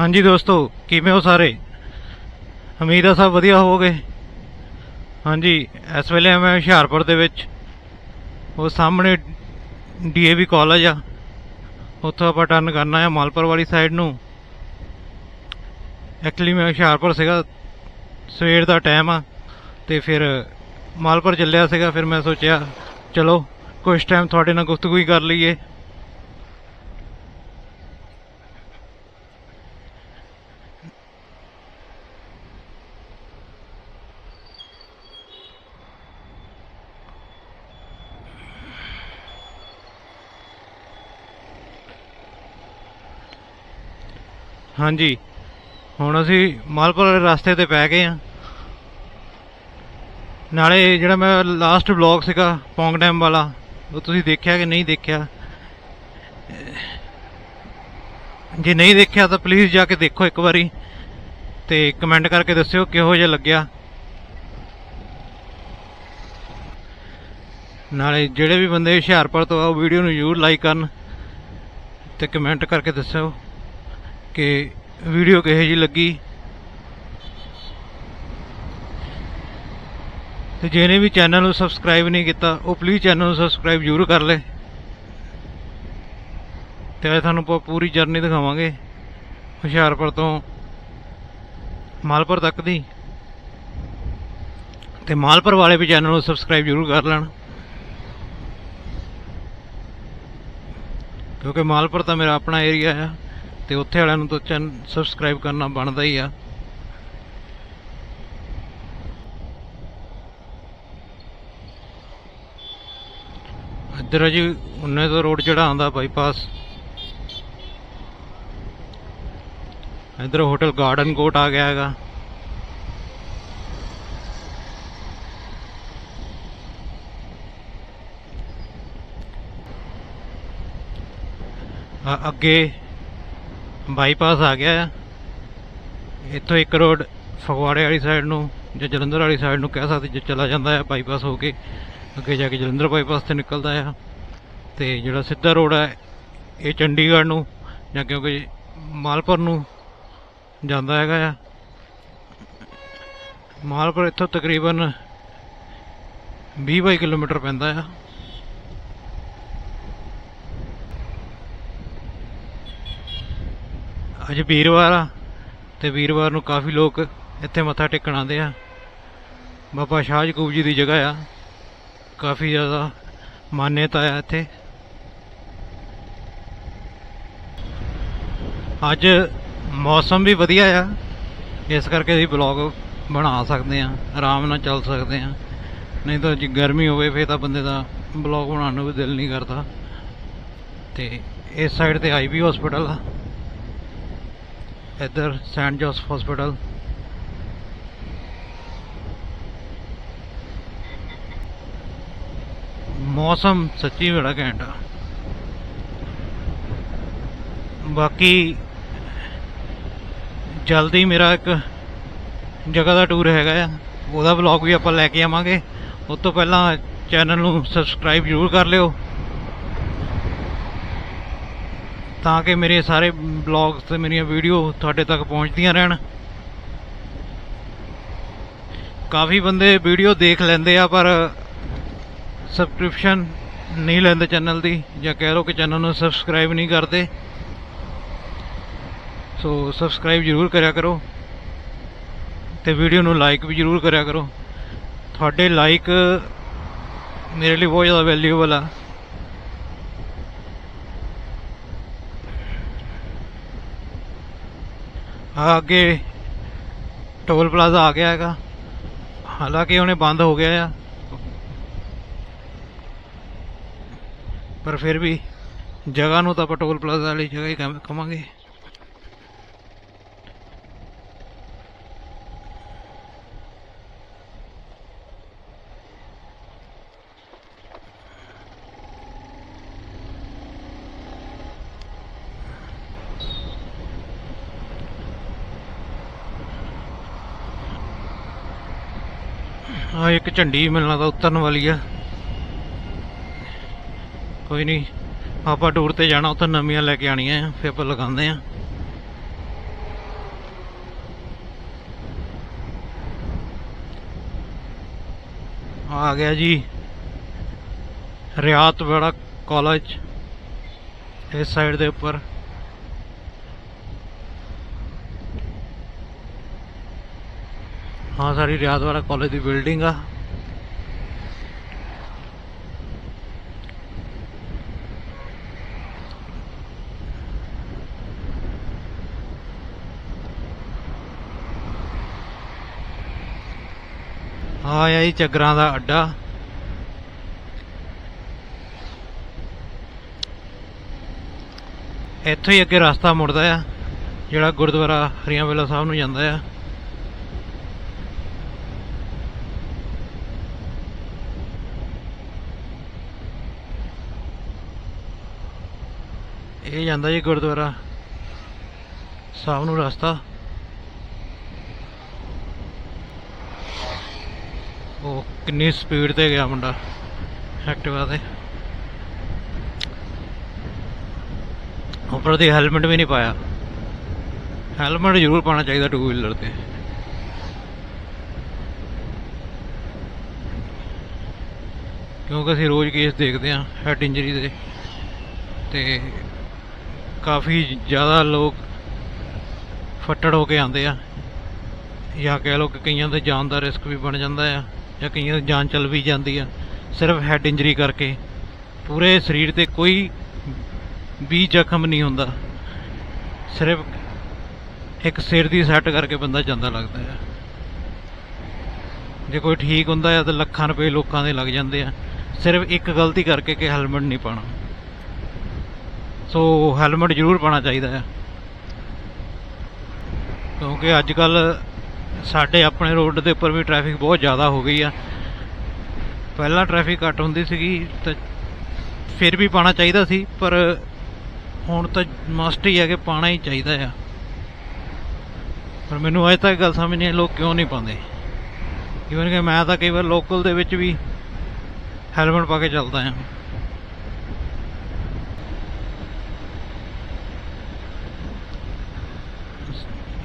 ਹਾਂਜੀ ਦੋਸਤੋ, ਕਿਵੇਂ ਹੋ ਸਾਰੇ? ਉਮੀਦ ਆ ਸਭ ਵਧੀਆ ਹੋਵੋਗੇ? ਹਾਂਜੀ, ਇਸ ਵੇਲੇ ਮੈਂ ਹੁਸ਼ਿਆਰਪੁਰ ਦੇ ਵਿੱਚ। ਉਹ ਸਾਹਮਣੇ ਡੀਏਵੀ ਕਾਲਜ ਆ। ਉੱਥੋਂ ਆਪਾਂ ਟਰਨ ਕਰਨਾ ਹੈ ਮਾਲਪੁਰ ਵਾਲੀ ਸਾਈਡ ਨੂੰ। ਐਕਚੁਅਲੀ ਮੈਂ ਹੁਸ਼ਿਆਰਪੁਰ ਸੀਗਾ, ਸਵੇਰ ਦਾ ਟਾਈਮ ਆ। ਤੇ ਫਿਰ ਮਾਲਪੁਰ ਚੱਲਿਆ ਸੀਗਾ, ਫਿਰ ਮੈਂ ਸੋਚਿਆ, ਚਲੋ ਕੁਝ ਟਾਈਮ ਤੁਹਾਡੇ ਨਾਲ ਗੁਫ਼ਤਗੂ ਕਰ ਲਈਏ। ਹਾਂਜੀ। ਹੁਣ ਅਸੀਂ ਮਾਲਪੁਰ ਵਾਲੇ ਰਸਤੇ ਤੇ ਪੈ ਗਏ ਆ ਨਾਲੇ ਜਿਹੜਾ ਮੈਂ ਲਾਸਟ ਵਲੌਗ ਸੀਗਾ, ਪੌਂਗ ਡੈਮ ਵਾਲਾ, ਉਹ ਤੁਸੀਂ ਦੇਖਿਆ ਕਿ ਨਹੀਂ ਦੇਖਿਆ? ਜੇ ਨਹੀਂ ਦੇਖਿਆ ਤਾਂ ਪਲੀਜ਼ ਜਾ ਕੇ ਦੇਖੋ ਇੱਕ ਵਾਰੀ ਤੇ ਕਮੈਂਟ ਕਰਕੇ ਦੱਸਿਓ ਕਿਹੋ ਜਿਹਾ ਲੱਗਿਆ। ਨਾਲੇ ਜਿਹੜੇ ਵੀ ਬੰਦੇ ਹੁਸ਼ਿਆਰਪੁਰ ਤੋਂ ਆ ਉਹ ਵੀਡੀਓ ਨੂੰ ਜ਼ਰੂਰ ਲਾਈਕ ਕਰਨ ਤੇ ਕਮੈਂਟ ਕਰਕੇ ਦੱਸਿਓ। ਕਿ ਵੀਡੀਓ ਕਿਹੋ ਜਿਹੀ ਲੱਗੀ? ਤੇ ਜਿਹਨੇ ਵੀ ਚੈਨਲ ਨੂੰ ਸਬਸਕ੍ਰਾਈਬ ਨਹੀਂ ਕੀਤਾ, ਉਹ ਪਲੀਜ਼ ਚੈਨਲ ਨੂੰ ਸਬਸਕ੍ਰਾਈਬ ਜ਼ਰੂਰ ਕਰ ਲੈ। ਤੇ ਅੱਜ ਤੁਹਾਨੂੰ ਆਪਾਂ ਪੂਰੀ ਜਰਨੀ ਦਿਖਾਵਾਂਗੇ ਹੁਸ਼ਿਆਰਪੁਰ ਤੋਂ ਮਾਲਪੁਰ ਤੱਕ ਦੀ। ਤੇ ਮਾਲਪੁਰ ਵਾਲੇ ਵੀ ਚੈਨਲ ਨੂੰ ਸਬਸਕ੍ਰਾਈਬ ਜ਼ਰੂਰ ਕਰ ਲੈਣ। ਕਿਉਂਕਿ ਮਾਲਪੁਰ ਤਾਂ ਮੇਰਾ ਆਪਣਾ ਏਰੀਆ ਆ। ਤੇ ਉੱਥੇ ਵਾਲਿਆਂ ਨੂੰ ਤਾਂ ਚੈਨਲ ਸਬਸਕ੍ਰਾਈਬ ਕਰਨਾ ਬਣਦਾ ਹੀ ਆ। ਇੱਧਰ ਆ ਜੀ, ਉਹਨੇ ਤੋਂ ਰੋਡ ਜਿਹੜਾ ਆਉਂਦਾ ਬਾਈਪਾਸ ਇੱਧਰ ਹੋਟਲ ਗਾਰਡਨ ਕੋਟ ਆ ਗਿਆ ਹੈਗਾ। ਅੱਗੇ ਬਾਈਪਾਸ ਆ ਗਿਆ ਆ। ਇੱਥੋਂ ਇੱਕ ਰੋਡ ਫਗਵਾੜੇ ਵਾਲੀ ਸਾਈਡ ਨੂੰ ਜਾਂ ਜਲੰਧਰ ਵਾਲੀ ਸਾਈਡ ਨੂੰ ਕਹਿ ਸਕਦੇ ਜੇ ਚਲਾ ਜਾਂਦਾ ਹੈ ਬਾਈਪਾਸ ਹੋ ਕੇ, ਅੱਗੇ ਜਾ ਕੇ ਜਲੰਧਰ ਬਾਈਪਾਸ ਤੇ ਨਿਕਲਦਾ ਆ। ਤੇ ਜਿਹੜਾ ਸਿੱਧਾ ਰੋਡ ਹੈ ਇਹ ਚੰਡੀਗੜ੍ਹ ਨੂੰ ਜਾਂ ਕਿਉਂਕਿ ਮਾਲਪੁਰ ਨੂੰ ਜਾਂਦਾ ਹੈਗਾ ਆ। ਮਾਲਪੁਰ ਇੱਥੋਂ ਤਕਰੀਬਨ 20 ਬਾਈ ਕਿਲੋਮੀਟਰ ਪੈਂਦਾ ਆ। ਅੱਜ ਵੀਰਵਾਰ ਆ ਤੇ ਵੀਰਵਾਰ ਨੂੰ ਕਾਫੀ ਲੋਕ ਇੱਥੇ ਮੱਥਾ ਟੇਕਣ ਆਉਂਦੇ ਆ। ਬਾਬਾ ਸ਼ਾਹ ਜਕੂਬ ਜੀ ਦੀ ਜਗ੍ਹਾ ਆ। ਕਾਫੀ ਜ਼ਿਆਦਾ ਮਾਨਤਾ ਆ ਇੱਥੇ। ਅੱਜ ਮੌਸਮ ਵੀ ਵਧੀਆ ਆ। ਇਸ ਕਰਕੇ ਅਸੀਂ ਬਲੌਗ ਬਣਾ ਸਕਦੇ ਆ, ਆਰਾਮ ਨਾਲ ਚੱਲ ਸਕਦੇ ਆ। ਨਹੀਂ ਤਾਂ ਜੇ ਗਰਮੀ ਹੋਵੇ, ਫੇਰ ਤਾਂ ਬੰਦੇ ਦਾ ਬਲੌਗ ਬਣਾਉਣ ਨੂੰ ਵੀ ਦਿਲ ਨਹੀਂ ਕਰਦਾ। ਤੇ ਇਸ ਸਾਈਡ ਤੇ ਆਈਬੀ ਹਸਪੀਟਲ ਆ। ਇੱਧਰ ਸੈਂਟ ਜੋਸਫ ਹਸਪੀਟਲ। ਮੌਸਮ ਸੱਚੀ ਬੜਾ ਘੈਂਟ ਆ। ਬਾਕੀ ਜਲਦੀ ਮੇਰਾ ਇੱਕ ਜਗ੍ਹਾ ਦਾ ਟੂਰ ਹੈਗਾ ਆ। ਉਹਦਾ ਵਲੌਗ ਵੀ ਆਪਾਂ ਲੈ ਕੇ ਆਵਾਂਗੇ। ਉਸ ਤੋਂ ਪਹਿਲਾਂ ਚੈਨਲ ਨੂੰ ਸਬਸਕ੍ਰਾਈਬ ਜ਼ਰੂਰ ਕਰ ਲਿਓ। ਤਾਂ ਕਿ ਮੇਰੇ ਸਾਰੇ ਬਲੌਗਸ ਤੇ ਮੇਰੀਆਂ ਵੀਡੀਓ ਤੁਹਾਡੇ ਤੱਕ ਪਹੁੰਚਦੀਆਂ ਰਹਿਣ। ਕਾਫੀ ਬੰਦੇ ਵੀਡੀਓ ਦੇਖ ਲੈਂਦੇ ਆ, ਪਰ ਸਬਸਕ੍ਰਿਪਸ਼ਨ ਨਹੀਂ ਲੈਂਦੇ ਚੈਨਲ ਦੀ, ਜਾਂ ਕਹਿ ਲਓ ਕਿ ਚੈਨਲ ਨੂੰ ਸਬਸਕ੍ਰਾਈਬ ਨਹੀਂ ਕਰਦੇ। ਸੋ ਸਬਸਕ੍ਰਾਈਬ ਜ਼ਰੂਰ ਕਰਿਆ ਕਰੋ ਤੇ ਵੀਡੀਓ ਨੂੰ ਲਾਈਕ ਵੀ ਜ਼ਰੂਰ ਕਰਿਆ ਕਰੋ। ਤੁਹਾਡੇ ਲਾਈਕ ਮੇਰੇ ਲਈ ਬਹੁਤ ਜ਼ਿਆਦਾ ਵੈਲਿਊਬਲ ਆ। ਅੱਗੇ ਟੋਲ ਪਲਾਜ਼ਾ ਆ ਗਿਆ ਹੈਗਾ। ਹਾਲਾਂਕਿ ਉਹਨੇ ਬੰਦ ਹੋ ਗਿਆ ਆ। ਪਰ ਫਿਰ ਵੀ ਜਗ੍ਹਾ ਨੂੰ ਤਾਂ ਆਪਾਂ ਟੋਲ ਪਲਾਜ਼ਾ ਵਾਲੀ ਜਗ੍ਹਾ ਹੀ ਕਹਾਂਗੇ ਆ ਇੱਕ ਝੰਡੀ ਮਿਲਣ ਦਾ ਉਤਰਨ ਵਾਲੀ ਆ। ਕੋਈ ਨਹੀਂ ਆਪਾਂ ਟੂਰ ਤੇ ਜਾਣਾ, ਉੱਥੇ ਨਵੀਆਂ ਲੈ ਕੇ ਆਣੀਆਂ ਆ, ਫਿਰ ਆਪਾਂ ਲਗਾਉਂਦੇ ਆ। ਆ ਗਿਆ ਜੀ, ਰਿਆਤ ਬੜਾ ਕਾਲਜ ਇਸ ਸਾਈਡ ਦੇ ਉੱਪਰ। ਹਾਂ, ਸਾਰੀ ਰਿਆਤ ਵਾਲਾ ਕਾਲਜ ਦੀ ਬਿਲਡਿੰਗ ਆ। ਆ ਆ ਜੀ ਚੱਗਰਾਂ ਦਾ ਅੱਡਾ। ਇੱਥੋਂ ਹੀ ਅੱਗੇ ਰਸਤਾ ਮੁੜਦਾ ਆ, ਜਿਹੜਾ ਗੁਰਦੁਆਰਾ ਹਰੀਆਂ ਵੇਲਾ ਸਾਹਿਬ ਨੂੰ ਜਾਂਦਾ ਆ। ਇਹ ਜਾਂਦਾ ਜੀ ਗੁਰਦੁਆਰਾ ਸਾਹਿਬ ਨੂੰ ਰਸਤਾ। ਉਹ ਕਿੰਨੀ ਸਪੀਡ ਤੇ ਗਿਆ ਮੁੰਡਾ ਐਕਟਿਵਾ ਤੇ। ਉੱਪਰ ਦੀ ਹੈਲਮਟ ਵੀ ਨਹੀਂ ਪਾਇਆ। ਹੈਲਮਟ ਜ਼ਰੂਰ ਪਾਉਣਾ ਚਾਹੀਦਾ ਟੂ ਵੀਲਰ ਤੇ। ਕਿਉਂਕਿ ਅਸੀਂ ਰੋਜ਼ ਕੇਸ ਦੇਖਦੇ ਹਾਂ ਹੈਡ ਇੰਜਰੀ ਦੇ। ਤੇ ਕਾਫੀ ਜ਼ਿਆਦਾ ਲੋਕ ਫੱਟੜ ਹੋ ਕੇ ਆਉਂਦੇ ਆ। ਜਾਂ ਕਹਿ ਲਓ ਕਿ ਕਈਆਂ ਦੇ ਜਾਨ ਦਾ ਰਿਸਕ ਵੀ ਬਣ ਜਾਂਦਾ ਆ, ਜਾਂ ਕਈਆਂ ਦੀ ਜਾਨ ਚਲ ਵੀ ਜਾਂਦੀ ਆ। ਸਿਰਫ ਹੈਡ ਇੰਜਰੀ ਕਰਕੇ ਪੂਰੇ ਸਰੀਰ ਤੇ ਕੋਈ ਵੀ ਜ਼ਖਮ ਨਹੀਂ ਹੁੰਦਾ। ਸਿਰਫ ਇੱਕ ਸਿਰ ਦੀ ਸੱਟ ਕਰਕੇ ਬੰਦਾ ਜਾਂਦਾ ਲੱਗਦਾ ਹੈ ਜੇ ਕੋਈ ਠੀਕ ਹੁੰਦਾ ਹੈ ਤਾਂ ਲੱਖਾਂ ਰੁਪਏ ਲੋਕਾਂ ਦੇ ਲੱਗ ਜਾਂਦੇ ਆ। ਸਿਰਫ ਇੱਕ ਗਲਤੀ ਕਰਕੇ ਕਿ ਹੈਲਮਟ ਨਹੀਂ ਪਾਣਾ ਸੋ ਹੈਲਮਟ ਜ਼ਰੂਰ ਪਾਣਾ ਚਾਹੀਦਾ ਹੈ ਕਿਉਂਕਿ ਅੱਜ ਕੱਲ ਸਾਡੇ ਆਪਣੇ ਰੋਡ ਦੇ ਉੱਪਰ ਵੀ ਟ੍ਰੈਫਿਕ ਬਹੁਤ ਜ਼ਿਆਦਾ ਹੋ ਗਈ ਆ। ਪਹਿਲਾਂ ਟ੍ਰੈਫਿਕ ਘੱਟ ਹੁੰਦੀ ਸੀਗੀ ਤਾਂ ਫਿਰ ਵੀ ਪਾਣਾ ਚਾਹੀਦਾ ਸੀ, ਪਰ ਹੁਣ ਤਾਂ ਮਸਟ ਹੀ ਹੈ ਕਿ ਪਾਣਾ ਹੀ ਚਾਹੀਦਾ ਆ। ਪਰ ਮੈਨੂੰ ਅਜੇ ਤੱਕ ਗੱਲ ਸਮਝ ਨਹੀਂ ਆਈ, ਲੋਕ ਕਿਉਂ ਨਹੀਂ ਪਾਉਂਦੇ? ਇਵਨ ਕਿ ਮੈਂ ਤਾਂ ਕਈ ਵਾਰ ਲੋਕਲ ਦੇ ਵਿੱਚ ਵੀ ਹੈਲਮਟ ਪਾ ਕੇ ਚੱਲਦਾ ਆ।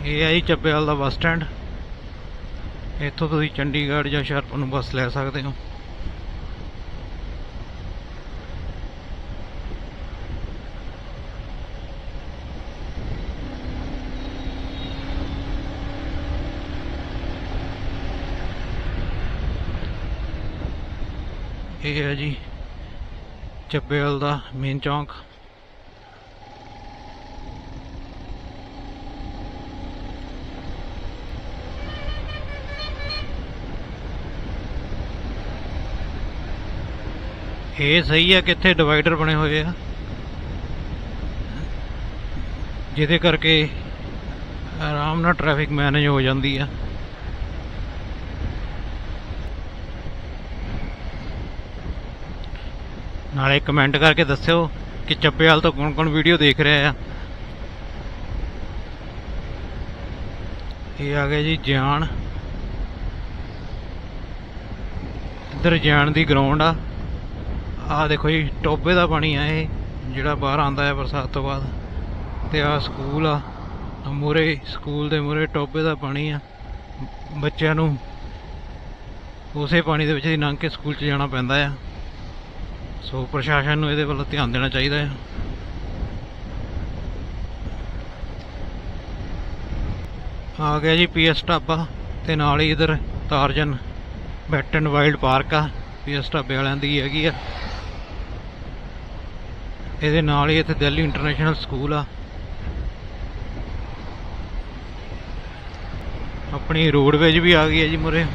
ਇਹ ਹੈ ਜੀ ਚੱਬੇਵਾਲ ਦਾ ਬੱਸ ਸਟੈਂਡ। ਇੱਥੋਂ ਤੁਸੀਂ ਚੰਡੀਗੜ੍ਹ ਜਾਂ ਹੁਸ਼ਿਆਰਪੁਰ ਨੂੰ ਬੱਸ ਲੈ ਸਕਦੇ ਹੋ। ਇਹ ਹੈ ਜੀ ਚੱਬੇਵਾਲ ਦਾ ਮੇਨ ਚੌਂਕ। ਇਹ ਸਹੀ ਆ ਕਿ ਇੱਥੇ ਡਿਵਾਈਡਰ ਬਣੇ ਹੋਏ ਆ। ਜਿਹਦੇ ਕਰਕੇ ਆਰਾਮ ਨਾਲ ਟ੍ਰੈਫਿਕ ਮੈਨੇਜ ਹੋ ਜਾਂਦੀ ਆ। ਨਾਲੇ ਕਮੈਂਟ ਕਰਕੇ ਦੱਸਿਓ ਕਿ ਚੱਪੇਵਾਲ ਤੋਂ ਕੌਣ ਕੌਣ ਵੀਡੀਓ ਦੇਖ ਰਿਹਾ ਆ। ਇਹ ਆ ਗਿਆ ਜੀ ਜਾਨ ਇੱਧਰ ਜਾਨ ਦੀ ਗਰਾਊਂਡ ਆ। ਆਹ ਦੇਖੋ ਜੀ ਟੋਬੇ ਦਾ ਪਾਣੀ ਆ ਇਹ, ਜਿਹੜਾ ਬਾਹਰ ਆਂਦਾ ਹੈ ਬਰਸਾਤ ਤੋਂ ਬਾਅਦ। ਤੇ ਆਹ ਸਕੂਲ ਆ ਮੂਰੇ ਸਕੂਲ ਦੇ ਮੂਰੇ ਟੋਬੇ ਦਾ ਪਾਣੀ ਆ। ਬੱਚਿਆਂ ਨੂੰ ਉਸੇ ਪਾਣੀ ਦੇ ਵਿੱਚ ਹੀ ਲੰਘ ਕੇ ਸਕੂਲ 'ਚ ਜਾਣਾ ਪੈਂਦਾ ਆ। ਸੋ ਪ੍ਰਸ਼ਾਸਨ ਨੂੰ ਇਹਦੇ ਵੱਲ ਧਿਆਨ ਦੇਣਾ ਚਾਹੀਦਾ ਹੈ ਆ ਗਿਆ ਜੀ ਪੀਐਸ ਢਾਬਾ ਤੇ ਨਾਲ ਹੀ ਇਧਰ Tarzan wet and wild park ਆ। ਪੀਐਸ ਢਾਬੇ ਵਾਲਿਆਂ ਦੀ ਹੈਗੀ ਆ। ਇਹਦੇ ਨਾਲ ਹੀ ਇੱਥੇ ਦਿੱਲੀ ਇੰਟਰਨੈਸ਼ਨਲ ਸਕੂਲ ਆ। ਆਪਣੀ ਰੋਡਵੇਜ ਵੀ ਆ ਗਈ ਹੈ ਜੀ ਮੁਰੇ।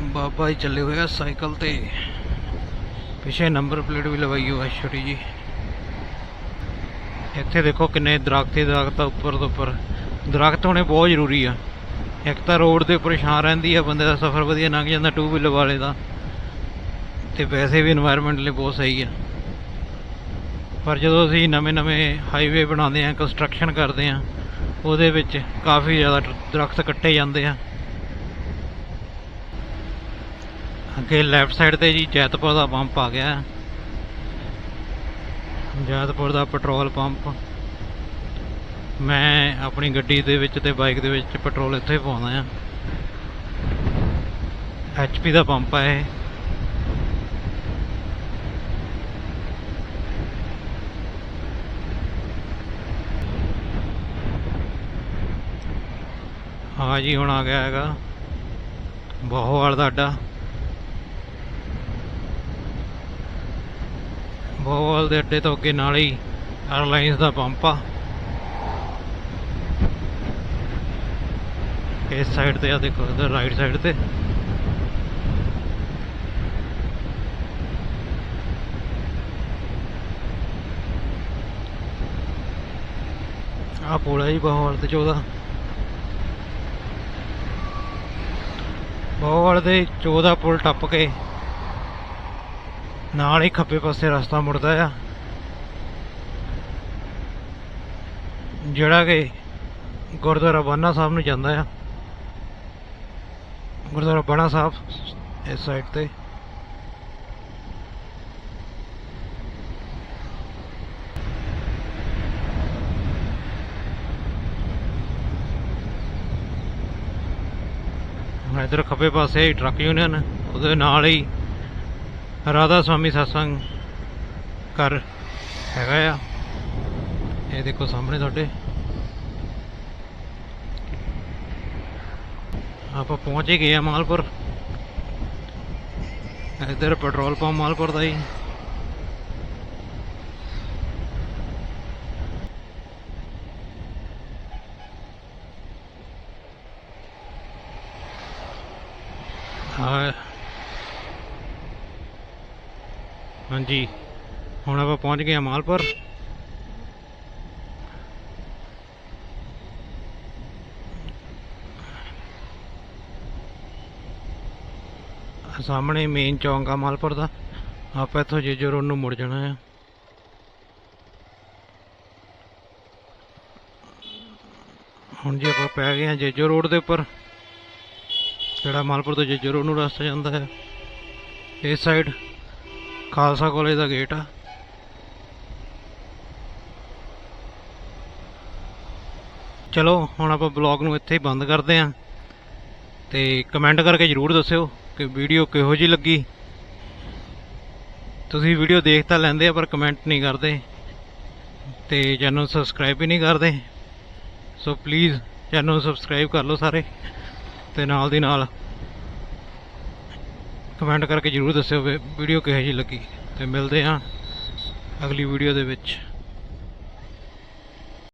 ਬਾਬਾ ਜੀ ਚੱਲੇ ਹੋਏ ਆ ਸਾਈਕਲ ਤੇ। ਪਿੱਛੇ ਨੰਬਰ ਪਲੇਟ ਵੀ ਲਵਾਈ ਹੋਈ ਆ ਛੋਟੀ ਜੀ। ਇੱਥੇ ਦੇਖੋ ਕਿੰਨੇ ਦਰਖਤ ਹੀ ਦਰਖਤ ਆ ਉੱਪਰ ਤੋਂ ਉੱਪਰ। ਦਰਖਤ ਹੋਣੇ ਬਹੁਤ ਜ਼ਰੂਰੀ ਆ। ਇੱਕ ਤਾਂ ਰੋਡ ਦੇ ਪਰੇਸ਼ਾਨ ਰਹਿੰਦੀ ਹੈ ਬੰਦੇ ਦਾ ਸਫ਼ਰ ਵਧੀਆ ਲੰਘ ਜਾਂਦਾ ਟੂ ਵੀਲਰ ਵਾਲੇ ਦਾ। ਤੇ ਵੈਸੇ ਵੀ এনवायरमेंट ਲਈ ਬਹੁਤ ਸਹੀ ਹੈ ਪਰ ਜਦੋਂ ਅਸੀਂ ਨਵੇਂ-ਨਵੇਂ ਹਾਈਵੇ ਬਣਾਉਂਦੇ ਆ ਕੰਸਟਰਕਸ਼ਨ ਕਰਦੇ ਆ, ਉਹਦੇ ਵਿੱਚ ਕਾਫੀ ਜ਼ਿਆਦਾ ਦਰਖਤ ਕੱਟੇ ਜਾਂਦੇ ਆ। ਅੱਗੇ ਲੈਫਟ ਸਾਈਡ ਤੇ ਜੀ ਜੈਤਪੁਰ ਦਾ ਪੰਪ ਆ ਗਿਆ। ਜੈਤਪੁਰ ਦਾ ਪੈਟਰੋਲ ਪੰਪ ਮੈਂ ਆਪਣੀ ਗੱਡੀ ਦੇ ਵਿੱਚ ਤੇ ਬਾਈਕ ਦੇ ਵਿੱਚ ਪੈਟਰੋਲ ਇੱਥੇ ਹੀ। ਪਾਉਂਦਾ ਆ ਐਚਪੀ ਦਾ ਪੰਪ ਆ ਇਹ। ਹਾਂ ਜੀ, ਹੁਣ ਆ ਗਿਆ ਹੈਗਾ। ਬਹੁਵਾਲ ਦਾ ਅੱਡਾ ਬਹੁਵਾਲ ਦੇ ਅੱਡੇ ਤੋਂ ਅੱਗੇ ਨਾਲ ਹੀ 에ਅਰਲਾਈਨਸ ਦਾ ਪੰਪ ਆ। ਇਸ ਸਾਈਡ ਤੇ ਆ ਦੇਖੋ, ਇਧਰ ਰਾਈਟ ਸਾਈਡ ਤੇ। ਆ ਪੁਲ ਹੈ ਜੀ ਬਹੁਵਾਲ ਤੇ 14 ਬਹੁਵਾਲ ਦੇ 14 ਪੁਲ ਟੱਪ ਕੇ ਨਾਲ ਹੀ ਖੱਬੇ ਪਾਸੇ ਰਸਤਾ ਮੁੜਦਾ ਆ। ਜਿਹੜਾ ਕਿ ਗੁਰਦੁਆਰਾ ਬਾਨਾ ਸਾਹਿਬ ਨੂੰ ਜਾਂਦਾ ਆ। ਗੁਰਦੁਆਰਾ ਬਾਣਾ ਸਾਹਿਬ, ਇਸ ਸਾਈਡ ਤੇ। ਹੁਣ ਇੱਧਰ ਖੱਬੇ ਪਾਸੇ ਟਰੱਕ ਯੂਨੀਅਨ, ਉਹਦੇ ਨਾਲ ਹੀ ਰਾਧਾ ਸਵਾਮੀ ਸਤਸੰਗ ਘਰ ਹੈਗਾ ਆ। ਇਹ ਦੇਖੋ ਸਾਹਮਣੇ ਤੁਹਾਡੇ। ਆਪਾਂ ਪਹੁੰਚ ਹੀ ਗਏ ਆ ਮਾਲਪੁਰ। ਇੱਧਰ ਪੈਟਰੋਲ ਪੰਪ ਮਾਲਪੁਰ ਦਾ ਹੀ। ਹਾਂਜੀ, ਹੁਣ ਆਪਾਂ ਪਹੁੰਚ ਗਏ ਆ ਮਾਲਪੁਰ। ਸਾਹਮਣੇ ਮੇਨ ਚੌਂਕ ਆ ਮਾਲਪੁਰ ਦਾ। ਆਪਾਂ ਇੱਥੋਂ ਜੇਜੋ ਰੋਡ ਨੂੰ ਮੁੜ ਜਾਣਾ ਆ। ਹੁਣ ਜੇ ਆਪਾਂ ਪੈ ਗਏ ਆ ਜੇਜੋ ਰੋਡ ਦੇ ਉੱਪਰ, ਜਿਹੜਾ ਮਾਲਪੁਰ ਤੋਂ ਜੇਜੋ ਰੋਡ ਨੂੰ ਰਸਤਾ ਜਾਂਦਾ ਹੈ ਇਸ ਸਾਈਡ ਖਾਲਸਾ ਕਾਲਜ ਦਾ ਗੇਟ ਆ। ਚਲੋ, ਹੁਣ ਆਪਾਂ ਬਲੌਗ ਨੂੰ ਇੱਥੇ ਹੀ ਬੰਦ ਕਰਦੇ ਆਂ। ਤੇ ਕਮੈਂਟ ਕਰਕੇ ਜਰੂਰ ਦੱਸਿਓ। ਕਿ ਵੀਡੀਓ ਕਿਹੋ ਜਿਹੀ ਲੱਗੀ? ਤੁਸੀਂ ਵੀਡੀਓ ਦੇਖ ਤਾਂ ਲੈਂਦੇ ਆ, ਪਰ ਕਮੈਂਟ ਨਹੀਂ ਕਰਦੇ। ਤੇ ਚੈਨਲ ਨੂੰ ਸਬਸਕ੍ਰਾਈਬ ਹੀ ਨਹੀਂ ਕਰਦੇ। ਸੋ ਪਲੀਜ਼ ਚੈਨਲ ਨੂੰ ਸਬਸਕ੍ਰਾਈਬ ਕਰ ਲਓ ਸਾਰੇ, ਤੇ ਨਾਲ ਦੀ ਨਾਲ ਕਮੈਂਟ ਕਰਕੇ ਜਰੂਰ ਦੱਸਿਓ ਵੀ ਵੀਡੀਓ ਕਿਹੋ ਜਿਹੀ ਲੱਗੀ। ਤੇ ਮਿਲਦੇ ਹਾਂ ਅਗਲੀ ਵੀਡੀਓ ਦੇ ਵਿੱਚ।